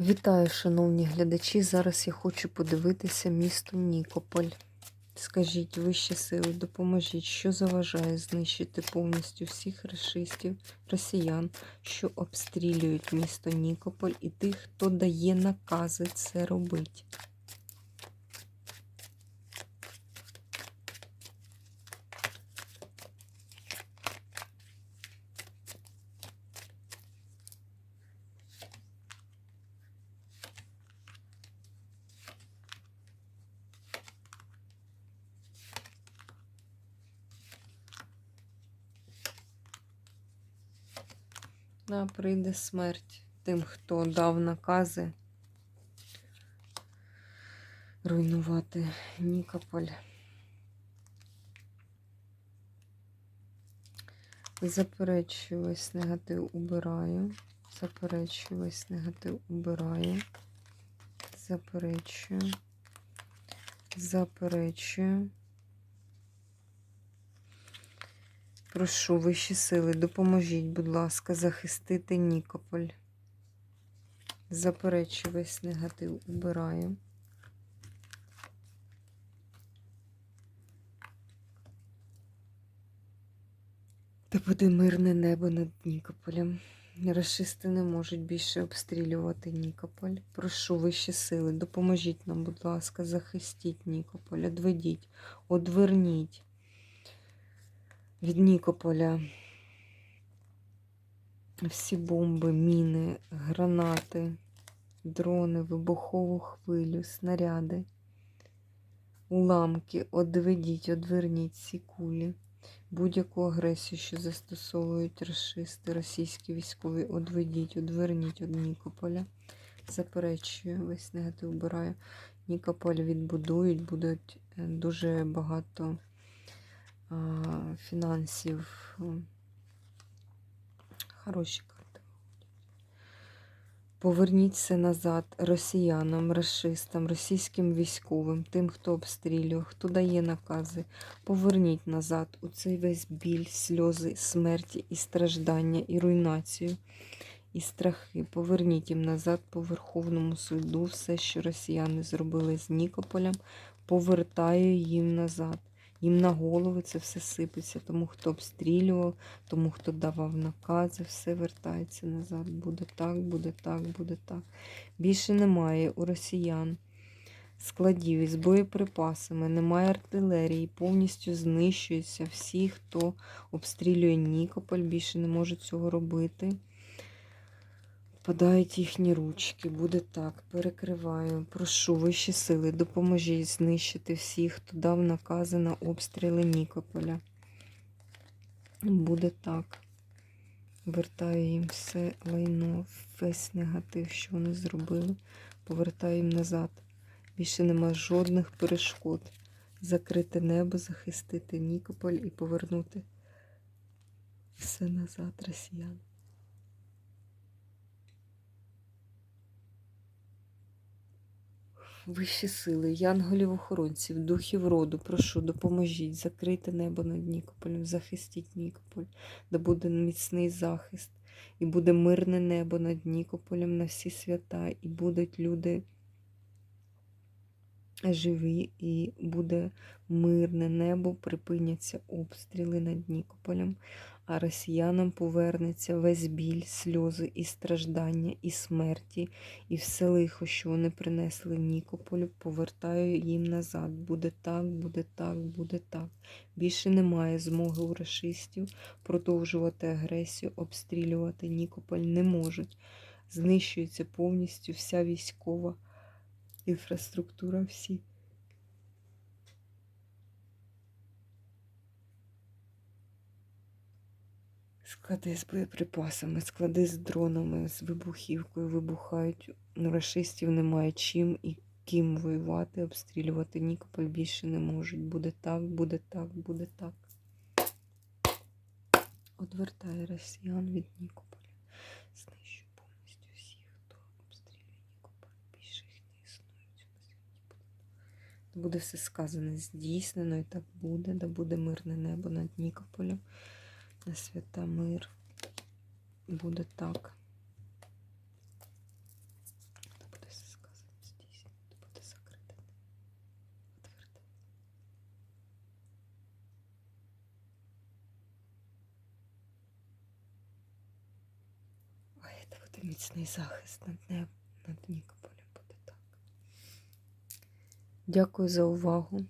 Вітаю, шановні глядачі. Зараз я хочу подивитися місто Нікополь. Скажіть, вищі сили, допоможіть, що заважає знищити повністю всіх расистів, росіян, що обстрілюють місто Нікополь, і тих, хто дає накази це робити. Да, прийде смерть тим, хто дав накази руйнувати Нікополь. Заперечую весь негатив убираю. Заперечую весь негатив убираю. Заперечую. Заперечую. Прошу вищі сили, допоможіть, будь ласка, захистити Нікополь. Заперечую весь негатив убираю. Та буде мирне небо над Нікополем. Рашисти не можуть більше обстрілювати Нікополь. Прошу вищі сили, допоможіть нам, будь ласка, захистіть Нікополь, одведіть, одверніть від Нікополя всі бомби, міни, гранати, дрони, вибухову хвилю, снаряди, уламки, одведіть, одверніть ці кулі. Будь-яку агресію, що застосовують расисти, російські військові, одведіть, одверніть від Нікополя. Заперечую, весь негатив вбираю. Нікополь відбудують, будуть е, дуже багато фінансів. Хороші карти. Поверніть все назад росіянам, расистам, російським військовим, тим, хто обстрілює, хто дає накази. Поверніть назад у цей весь біль, сльози, смерті і страждання, і руйнацію, і страхи. Поверніть їм назад по Верховному суду все, що росіяни зробили з Нікополем, повертаю їм назад. Їм на голови це все сипеться, тому хто обстрілював, тому хто давав накази, все вертається назад. Буде так, буде так, буде так. Більше немає у росіян складів із боєприпасами, немає артилерії, повністю знищуються всі, хто обстрілює Нікополь, більше не можуть цього робити. Впадають їхні ручки, буде так, перекриваю. Прошу вищі сили, допоможіть знищити всіх, хто дав накази на обстріли Нікополя. Буде так. Вертаю їм все лайно, весь негатив, що вони зробили. Повертаю їм назад. Більше нема жодних перешкод. Закрити небо, захистити Нікополь і повернути все назад, росіян. Вищі сили, янголів-охоронців, духів роду, прошу, допоможіть, закрийте небо над Нікополем, захистіть Нікополь, да буде міцний захист, і буде мирне небо над Нікополем на всі свята, і будуть люди живі, і буде мирне небо, припиняться обстріли над Нікополем, а росіянам повернеться весь біль, сльози і страждання, і смерті, і все лихо, що вони принесли Нікополю, повертаю їм назад. Буде так, буде так, буде так. Більше немає змоги у расистів продовжувати агресію, обстрілювати Нікополь не можуть. Знищується повністю вся військова інфраструктура, всі. Склади з боєприпасами, склади з дронами, з вибухівкою вибухають. Ну, Рашистів немає чим і ким воювати, обстрілювати Нікополь більше не можуть. Буде так, буде так, буде так. Одвертає росіян від Нікополя. Знищує повністю всіх, хто обстрілює Нікополь. Більше їх не світі. Буде все сказане, здійснено, і так буде, да буде мирне небо над Нікополем Святомир. Буде так. Це буде сказано здесь. Буде закрите. Отверте. Ой, це буде міцний захист на дне, на дні полем буде так. Дякую за увагу.